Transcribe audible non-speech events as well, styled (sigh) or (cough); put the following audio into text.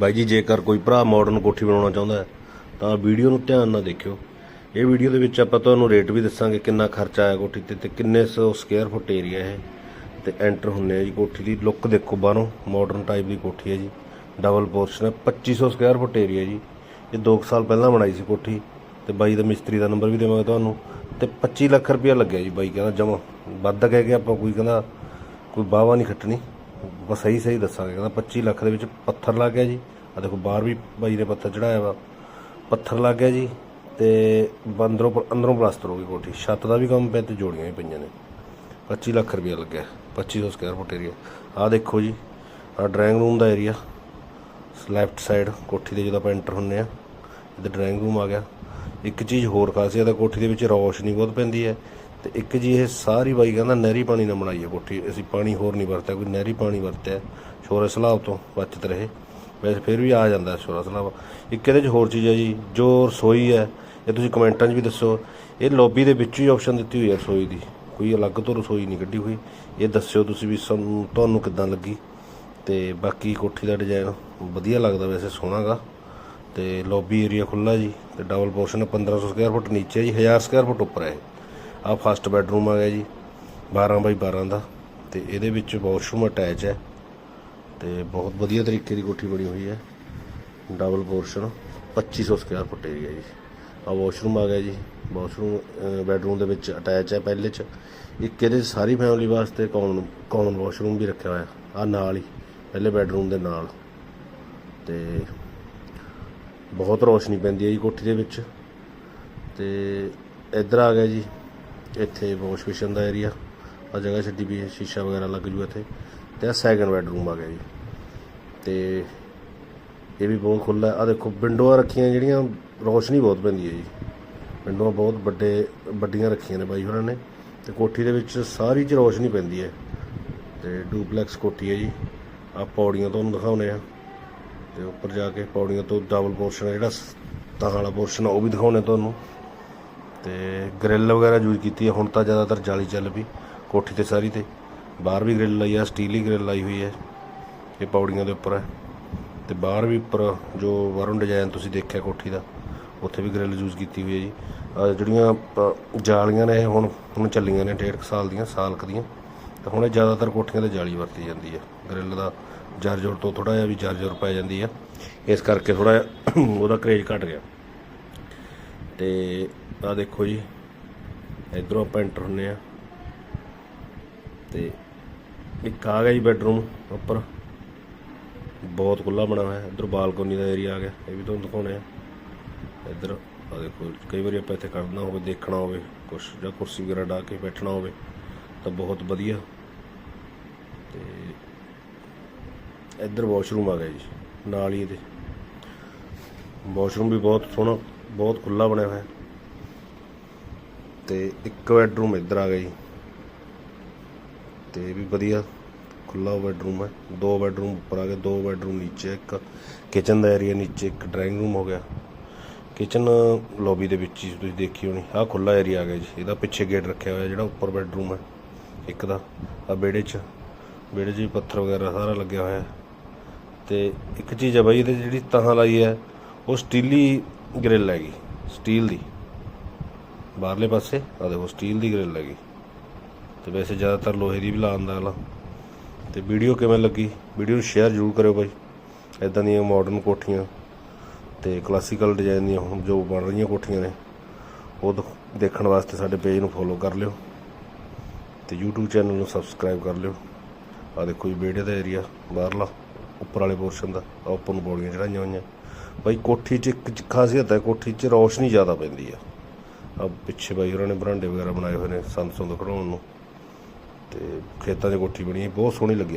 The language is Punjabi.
ਬਾਈ ਜੀ, ਜੇਕਰ ਕੋਈ ਭਰਾ ਮਾਡਰਨ ਕੋਠੀ ਬਣਾਉਣਾ ਚਾਹੁੰਦਾ ਹੈ, ਤਾਂ ਵੀਡੀਓ ਨੂੰ ਧਿਆਨ ਨਾਲ ਦੇਖਿਓ। ਇਹ ਵੀਡੀਓ ਦੇ ਵਿੱਚ ਆਪਾਂ ਤੁਹਾਨੂੰ ਰੇਟ ਵੀ ਦੱਸਾਂਗੇ ਕਿੰਨਾ ਖਰਚਾ ਆਇਆ ਕੋਠੀ ਤੇ ਤੇ ਕਿੰਨੇ ਸੌ ਸਕੁਅਰ ਫੁੱਟ ਏਰੀਆ ਇਹ। ਤੇ ਐਂਟਰ ਹੁੰਨੇ ਆ ਜੀ ਕੋਠੀ ਦੀ। ਲੁੱਕ ਦੇਖੋ ਬਾਹਰੋਂ ਮਾਡਰਨ ਟਾਈਪ ਦੀ ਕੋਠੀ ਹੈ ਜੀ। ਡਬਲ ਪੋਰਸ਼ਨ ਹੈ 2500 ਸਕੁਅਰ ਫੁੱਟ ਏਰੀਆ ਜੀ। ਇਹ 2 ਸਾਲ ਪਹਿਲਾਂ ਬਣਾਈ ਸੀ ਕੋਠੀ। ਤੇ ਬਾਈ ਦਾ ਮਿਸਤਰੀ ਦਾ ਨੰਬਰ ਵੀ ਦੇਵਾਂਗੇ ਤੁਹਾਨੂੰ। ਤੇ 25 ਲੱਖ ਰੁਪਇਆ ਲੱਗਿਆ ਜੀ ਬਾਈ ਕਹਿੰਦਾ ਜਮਾ। ਵੱਧ ਕਹਿ ਕੇ ਆਪਾਂ ਕੋਈ ਕਹਿੰਦਾ, ਕੋਈ ਬਾਵਾ ਨਹੀਂ ਖੱਟਣੀ। ਆਪਾਂ ਸਹੀ ਸਹੀ ਦੱਸਾਂਗੇ। ਕਹਿੰਦਾ 25 ਲੱਖ ਦੇ ਵਿੱਚ ਪੱਥਰ ਲੱਗ ਗਿਆ ਜੀ। ਆ ਦੇਖੋ, ਬਾਹਰ ਵੀ ਬਾਈ ਨੇ ਪੱਥਰ ਚੜਾਇਆ ਵਾ। ਪੱਥਰ ਲੱਗ ਗਿਆ ਜੀ ਤੇ ਅੰਦਰੋਂ ਅੰਦਰੋਂ ਪਲਾਸਟਰ ਹੋ ਗਈ ਕੋਠੀ। ਛੱਤ ਦਾ ਵੀ ਕੰਮ ਪਿਆ ਤੇ ਜੋੜੀਆਂ ਵੀ ਪਈਆਂ ਨੇ। 25 ਲੱਖ ਰੁਪਇਆ ਲੱਗਿਆ। 2500 ਸਕੁਅਰ ਫੁੱਟ ਏਰੀਆ ਆ ਦੇਖੋ ਜੀ ਆ ਡਰਾਇੰਗ ਰੂਮ ਦਾ ਏਰੀਆ ਲੈਫਟ ਸਾਈਡ ਕੋਠੀ ਦੇ ਜਦੋਂ ਆਪਾਂ ਐਂਟਰ ਹੁੰਨੇ ਆ ਇਹਦਾ ਡਰਾਇੰਗ ਰੂਮ ਆ ਗਿਆ। ਇੱਕ ਚੀਜ਼ ਹੋਰ ਖਾਸੀਅਤ ਹੈ ਕੋਠੀ ਦੇ ਵਿੱਚ ਰੌਸ਼ਨੀ ਬਹੁਤ ਪੈਂਦੀ ਹੈ। ਤੇ ਇੱਕ ਜੀ ਇਹ ਸਾਰੀ ਬਾਈ ਕਹਿੰਦਾ ਨਹਿਰੀ ਪਾਣੀ ਨਾਲ ਬਣਾਈ ਹੈ ਕੋਠੀ। ਅਸੀਂ ਪਾਣੀ ਹੋਰ ਨਹੀਂ ਵਰਤਿਆ, ਕੋਈ ਨਹਿਰੀ ਪਾਣੀ ਵਰਤਿਆ ਸ਼ੋਰ ਸਲਾਬ ਤੋਂ ਬਚਤ ਰਹੇ। ਵੈਸੇ ਫਿਰ ਵੀ ਆ ਜਾਂਦਾ ਸ਼ੋਰ ਸਲਾਬ ਇੱਕ ਇਹਦੇ 'ਚ ਹੋਰ ਚੀਜ਼ ਹੈ ਜੀ, ਜੋ ਰਸੋਈ ਹੈ, ਇਹ ਤੁਸੀਂ ਕਮੈਂਟਾਂ 'ਚ ਵੀ ਦੱਸੋ। ਇਹ ਲੌਬੀ ਦੇ ਵਿੱਚ ਹੀ ਆਪਸ਼ਨ ਦਿੱਤੀ ਹੋਈ ਹੈ ਰਸੋਈ ਦੀ। ਕੋਈ ਅਲੱਗ ਤੋਂ ਰਸੋਈ ਨਹੀਂ ਕੱਢੀ ਹੋਈ। ਇਹ ਦੱਸਿਓ ਤੁਸੀਂ ਵੀ ਸਾਨੂੰ ਤੁਹਾਨੂੰ ਕਿੱਦਾਂ ਲੱਗੀ? ਤੇ ਬਾਕੀ ਕੋਠੀ ਦਾ ਡਿਜ਼ਾਈਨ ਵਧੀਆ ਲੱਗਦਾ ਵੈਸੇ, ਸੋਹਣਾਗਾ। ਤੇ ਲੌਬੀ ਏਰੀਆ ਖੁੱਲਾ ਜੀ। ਤੇ ਡਬਲ ਪੋਰਸ਼ਨ 1500 ਸਕੁਅਰ ਫੁੱਟ ਨੀਚੇ ਜੀ 1000 ਸਕੁਅਰ ਫੁੱਟ ਉੱਪਰ ਹੈ ਆ ਫਸਟ ਬੈਡਰੂਮ ਆ ਗਿਆ ਜੀ 12 ਬਾਈ 12 ਦਾ, ਤੇ ਇਹਦੇ ਵਿੱਚ ਵਾਸ਼ਰੂਮ ਅਟੈਚ ਹੈ, ਤੇ ਬਹੁਤ ਵਧੀਆ ਤਰੀਕੇ ਦੀ ਕੋਠੀ ਬਣੀ ਹੋਈ ਹੈ double portion 2500 square foot area ਜੀ। ਆ ਵਾਸ਼ਰੂਮ ਆ ਗਿਆ ਜੀ ਵਾਸ਼ਰੂਮ ਬੈਡਰੂਮ ਦੇ ਵਿੱਚ ਅਟੈਚ ਹੈ ਪਹਿਲੇ ਚ, ਇੱਕ ਇਹਦੇ 'ਚ ਸਾਰੀ ਫੈਮਿਲੀ ਵਾਸਤੇ ਕਾਮਨ ਕਾਮਨ ਵਾਸ਼ਰੂਮ ਵੀ ਰੱਖਿਆ ਹੋਇਆ ਆ ਨਾਲ ਹੀ, ਪਹਿਲੇ ਬੈਡਰੂਮ ਦੇ ਨਾਲ। ਤੇ ਬਹੁਤ ਰੋਸ਼ਨੀ ਪੈਂਦੀ ਹੈ ਜੀ ਕੋਠੀ ਦੇ ਵਿੱਚ। ਤੇ ਇੱਧਰ ਆ ਗਿਆ ਜੀ ਇੱਥੇ ਵਾਸ਼ ਬੇਸ਼ਨ ਦਾ ਏਰੀਆ ਆ ਜਗ੍ਹਾ ਛੱਡੀ ਵੀ ਹੈ, ਸ਼ੀਸ਼ਾ ਵਗੈਰਾ ਲੱਗ ਜੂ ਇੱਥੇ। ਤੇ ਆ ਸੈਕੰਡ ਬੈਡਰੂਮ ਆ ਗਿਆ ਜੀ। ਤੇ ਇਹ ਵੀ ਬਹੁਤ ਖੁੱਲਾ ਆ ਦੇਖੋ, ਵਿੰਡੋਆਂ ਰੱਖੀਆਂ ਜਿਹੜੀਆਂ, ਰੋਸ਼ਨੀ ਬਹੁਤ ਪੈਂਦੀ ਹੈ ਜੀ। ਵਿੰਡੋਆਂ ਬਹੁਤ ਵੱਡੇ, ਵੱਡੀਆਂ ਰੱਖੀਆਂ ਨੇ ਬਾਈ ਉਹਨਾਂ ਨੇ। ਤੇ ਕੋਠੀ ਦੇ ਵਿੱਚ ਸਾਰੀ ਚ ਰੋਸ਼ਨੀ ਪੈਂਦੀ ਹੈ। ਤੇ ਡੂਪਲੈਕਸ ਕੋਠੀ ਹੈ ਜੀ। ਆ ਪੌੜੀਆਂ ਤੁਹਾਨੂੰ ਦਿਖਾਉਨੇ ਆ ਤੇ ਉੱਪਰ ਜਾ ਕੇ ਪੌੜੀਆਂ ਤੋਂ ਡਬਲ ਪੋਰਸ਼ਨ ਹੈ। ਜਿਹੜਾ ਤਾਂ ਵਾਲਾ ਪੋਰਸ਼ਨ ਉਹ ਵੀ ਦਿਖਾਉਣੇ ਤੁਹਾਨੂੰ। ਤੇ ਗ੍ਰਿਲ ਵਗੈਰਾ ਯੂਜ਼ ਕੀਤੀ ਹੈ। ਹੁਣ ਤਾਂ ਜ਼ਿਆਦਾਤਰ ਜਾਲੀ ਚੱਲ ਪਈ, ਕੋਠੀ ਤੇ ਸਾਰੀ ਤੇ। ਬਾਹਰ ਵੀ ਗ੍ਰਿਲ ਲਾਈ ਆ ਸਟੀਲ ਹੀ ਗ੍ਰਿਲ ਲਾਈ ਹੋਈ ਹੈ। ਇਹ ਪੌੜੀਆਂ ਦੇ ਉੱਪਰ ਹੈ। ਤੇ ਬਾਹਰ ਵੀ ਉੱਪਰ ਜੋ ਬਾਹਰੋਂ ਡਿਜ਼ਾਈਨ ਤੁਸੀਂ ਦੇਖਿਆ ਕੋਠੀ ਦਾ, ਉੱਥੇ ਵੀ ਗ੍ਰਿਲ ਯੂਜ਼ ਕੀਤੀ ਹੋਈ ਹੈ ਜੀ। ਆਹ ਜਿਹੜੀਆਂ ਜਾਲੀਆਂ ਨੇ ਇਹ ਹੁਣ ਹੁਣ ਚੱਲੀਆਂ ਨੇ ਡੇਢ ਕੁ ਸਾਲ ਦੀਆਂ, ਸਾਲ ਕੁ ਦੀਆਂ। ਤਾਂ ਹੁਣ ਇਹ ਜ਼ਿਆਦਾਤਰ ਕੋਠੀਆਂ ਤੇ ਜਾਲੀ ਵਰਤੀ ਜਾਂਦੀ ਹੈ। ਗ੍ਰਿਲ ਦਾ ਜਰਜਰ ਤੋਂ ਥੋੜਾ ਜਿਹਾ ਵੀ ਜਰਜਰ ਪੈ ਜਾਂਦੀ ਹੈ। ਇਸ ਕਰਕੇ ਥੋੜਾ ਜਿਹਾ (coughs) ਉਹਦਾ ਕਰੇਜ ਘਟ ਗਿਆ। ਤੇ ਆ ਦੇਖੋ ਜੀ, ਇਧਰੋਂ ਆਪਾਂ ਐਂਟਰ ਹੁੰਨੇ ਆ। ਤੇ ਇੱਕ ਆ ਗਿਆ ਜੀ ਬੈਡਰੂਮ ਉੱਪਰ। ਬਹੁਤ ਖੁੱਲਾ ਬਣਾ ਹੋਇਆ ਹੈ ਇਧਰ ਬਾਲਕੋਨੀ ਦਾ ਏਰੀਆ ਆ ਗਿਆ, ਇਹ ਵੀ ਤੁਹਾਨੂੰ ਦਿਖਾਉਣੇ ਆ। ਇੱਧਰ ਆ ਦੇਖੋ, ਕਈ ਵਾਰੀ ਆਪਾਂ ਇੱਥੇ ਕਰਨਾ ਹੋਵੇ, ਦੇਖਣਾ ਹੋਵੇ, ਕੁਛ ਜਾਂ ਕੁਰਸੀ ਵਗੈਰਾ ਢਾ ਕੇ ਬੈਠਣਾ ਹੋਵੇ, ਤਾਂ ਬਹੁਤ ਵਧੀਆ। ਤੇ ਇੱਧਰ ਵਾਸ਼ਰੂਮ ਆ ਗਿਆ ਜੀ, ਨਾਲ ਹੀ ਇਹਦੇ। ਵਾਸ਼ਰੂਮ ਵੀ ਬਹੁਤ ਸੋਹਣਾ, ਬਹੁਤ ਖੁੱਲਾ ਬਣਿਆ ਹੋਇਆ। ਤੇ ਇੱਕ ਬੈਡਰੂਮ ਇੱਧਰ ਆ ਗਿਆ ਜੀ। ਤੇ ਇਹ ਵੀ ਵਧੀਆ ਖੁੱਲਾ ਬੈਡਰੂਮ ਹੈ। ਦੋ ਬੈਡਰੂਮ ਉੱਪਰ ਆ ਗਏ, ਦੋ ਬੈਡਰੂਮ ਨੀਚੇ, ਇੱਕ ਕਿਚਨ ਦਾ ਏਰੀਆ ਨੀਚੇ, ਇੱਕ ਡਰਾਇੰਗ ਰੂਮ ਹੋ ਗਿਆ। ਕਿਚਨ ਲੌਬੀ ਦੇ ਵਿੱਚ ਹੀ ਤੁਸੀਂ ਦੇਖੀ ਹੋਣੀ, ਆਹ ਖੁੱਲਾ ਏਰੀਆ ਆ ਗਿਆ ਜੀ। ਇਹਦਾ ਪਿੱਛੇ ਗੇਟ ਰੱਖਿਆ ਹੋਇਆ, ਜਿਹੜਾ ਉੱਪਰ ਬੈਡਰੂਮ ਹੈ, ਇੱਕ ਦਾ। ਆ ਵਿਹੜੇ 'ਚ ਵਿਹੜੇ 'ਚ ਵੀ ਪੱਥਰ ਵਗੈਰਾ ਸਾਰਾ ਲੱਗਿਆ ਹੋਇਆ। ਹੈ ਤੇ ਇੱਕ ਚੀਜ਼ ਹੈ ਬਾਈ, ਇਹਦੇ ਜਿਹੜੀ ਤਹਾਂ ਲਾਈ ਹੈ, ਉਹ ਸਟੀਲੀ ਗ੍ਰਿਲ ਹੈਗੀ ਸਟੀਲ ਦੀ। ਬਾਹਰਲੇ ਪਾਸੇ ਆ ਦੇਖੋ ਸਟੀਲ ਦੀ ਗ੍ਰਿਲ ਹੈਗੀ। ਤੇ ਵੈਸੇ ਜ਼ਿਆਦਾਤਰ ਲੋਹੇ ਦੀ ਵੀ ਲਾ ਦਿੰਦਾ ਅਗਲਾ। ਤੇ ਵੀਡੀਓ ਕਿਵੇਂ ਲੱਗੀ? ਵੀਡੀਓ ਨੂੰ ਸ਼ੇਅਰ ਜ਼ਰੂਰ ਕਰਿਓ ਬਾਈ। ਇਦਾਂ ਦੀਆਂ ਮਾਡਰਨ ਕੋਠੀਆਂ ਤੇ ਕਲਾਸੀਕਲ ਡਿਜ਼ਾਈਨ ਦੀਆਂ ਹੁਣ ਜੋ ਬਣ ਰਹੀਆਂ ਕੋਠੀਆਂ ਨੇ, ਉਹ ਦਿਖ- ਦੇਖਣ ਵਾਸਤੇ ਸਾਡੇ ਪੇਜ ਨੂੰ ਫੋਲੋ ਕਰ ਲਿਓ। ਤੇ YouTube ਚੈਨਲ ਨੂੰ ਸਬਸਕ੍ਰਾਈਬ ਕਰ ਲਿਓ। ਆ ਦੇਖੋ ਜੀ ਵਿਹੜੇ ਦਾ ਏਰੀਆ ਬਾਹਰਲਾ, ਉੱਪਰ ਵਾਲੇ ਪੋਰਸ਼ਨ ਦਾ। ਉੱਪਰ ਨੂੰ ਪੌੜੀਆਂ ਚੜਾਈਆਂ ਹੋਈਆਂ। ਬਾਈ ਕੋਠੀ 'ਚ ਇੱਕ ਖਾਸੀਅਤ ਹੈ, ਕੋਠੀ 'ਚ ਰੌਸ਼ਨੀ ਜ਼ਿਆਦਾ ਪੈਂਦੀ ਆ। ਆ ਪਿੱਛੇ ਬਾਈ ਉਹਨਾਂ ਨੇ ਬਰਾਂਡੇ ਵਗੈਰਾ ਬਣਾਏ ਹੋਏ ਨੇ ਸੰਦ ਸੁੰਦ ਖੜਾਉਣ ਨੂੰ। ਤੇ ਖੇਤਾਂ 'ਚ ਕੋਠੀ ਬਣੀ ਹੈ, ਬਹੁਤ ਸੋਹਣੀ ਲੱਗੀ